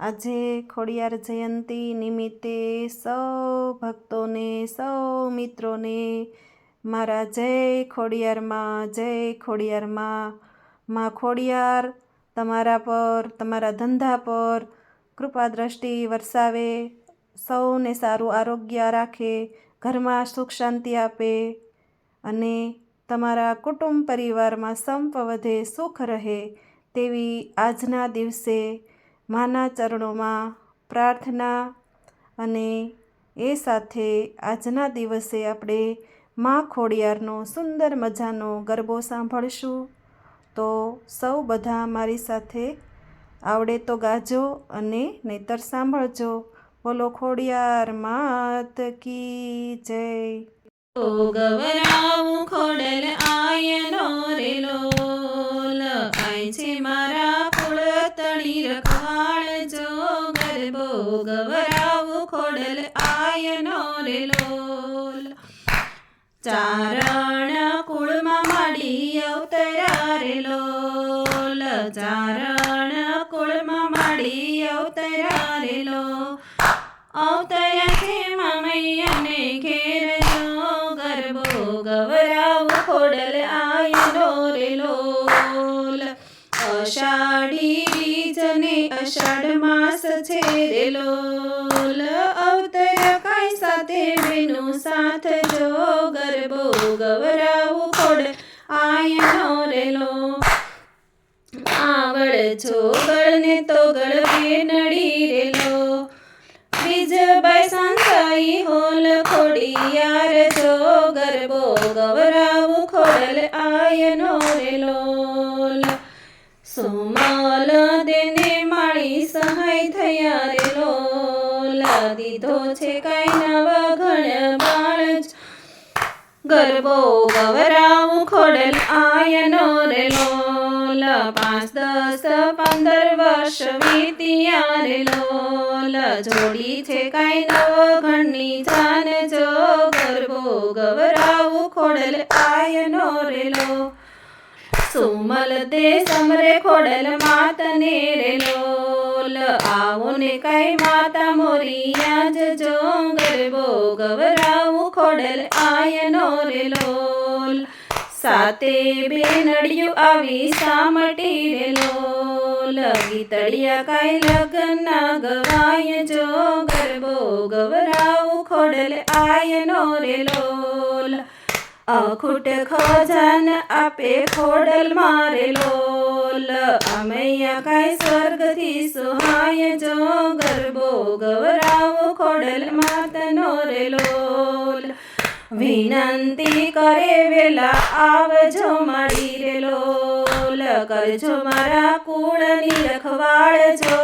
આજે ખોડિયાર જયંતી નિમિત્તે સૌ ભક્તોને, સૌ મિત્રોને મારા જય ખોડિયારમાં જય ખોડિયારમાં માં ખોડિયાર, તમારા પર, તમારા ધંધા પર કૃપા દ્રષ્ટિ વરસાવે, સૌને સારું આરોગ્ય રાખે, ઘરમાં સુખ શાંતિ આપે અને તમારા કુટુંબ પરિવારમાં સંપ વધે, સુખ રહે તેવી આજના દિવસે માના ચરણોમાં પ્રાર્થના અને એ સાથે આજના દિવસે આપણે મા ખોડિયારનો સુંદર મજાનો ગરબો સાંભળશું. તો સૌ બધા મારી સાથે આવડે તો ગાજો અને નહીતર સાંભળજો. બોલો ખોડિયાર માત કી જય. ગવરાવું ખોડલ આયનો રે લોલ, આય છે મારા તણી રખવાળ જો ગરબો ગવરાવું ખોડલ આયનો રે લોલ. ચારણ કુળમાં માડી અવતર્યા રે લોલ. ચારણ કુળમાં માડી અવતર્યા રે લો અવતર્યા છે મામૈયાને ઘેર જો ગરબો ગવરાવ અષાઢી બીજને અષાઢ માસ છે. રે લોલ અવતર્યા કાંઈ સાથે બેનું સાથ જો. ગરબો ગવરાવ ખોડ. આયનો રે લો આગળ જોગળ ને તોગળ નડી રેલો. બાય સંતાઈ હોલ ખોડિયાર જો. ગરબો ગવરાવ ખોડલ આયનો રેલોલ સુમલ દેને માળી સહાય થયા લો દીધો છે કાંઈ નવા ઘણ બાળ ગરબો ગવરાવ ખોડલ આયનો રે લોલ. પાંચ, દસ, પંદર વર્ષ વીત્યા રે લોલ. જોડી છે કાંઈ નવ ઘણની જાન જો. ગરબો ગવરાવ ખોડલ આયનો રે લો સુમલ તે સમરે ખોડલ માતને રે લોલ. આવો કાંઈ માતા મોરિયા જજો બો ગવરાવું ખોડલ આયનો રે લોલ. સાતે બેનડિયું આવી સામટી રે લોલ. ગીતડિયા કઈ લગ્ન ગવાય જો ગરબો ગવરાવું ખોડલ આયનો રે લોલ. અખૂટ ખજાન આપે ખોડલ મારે લોલ અમૈયા કાંઈ સ્વર્ગથી સુહાય જો ગરબો ગવરાવો ખોડલ માતનો રે લોલ વિનંતી કરે વેલા આવજો માડી રે લોલ કરજો મારા કુળની રખવાળ જો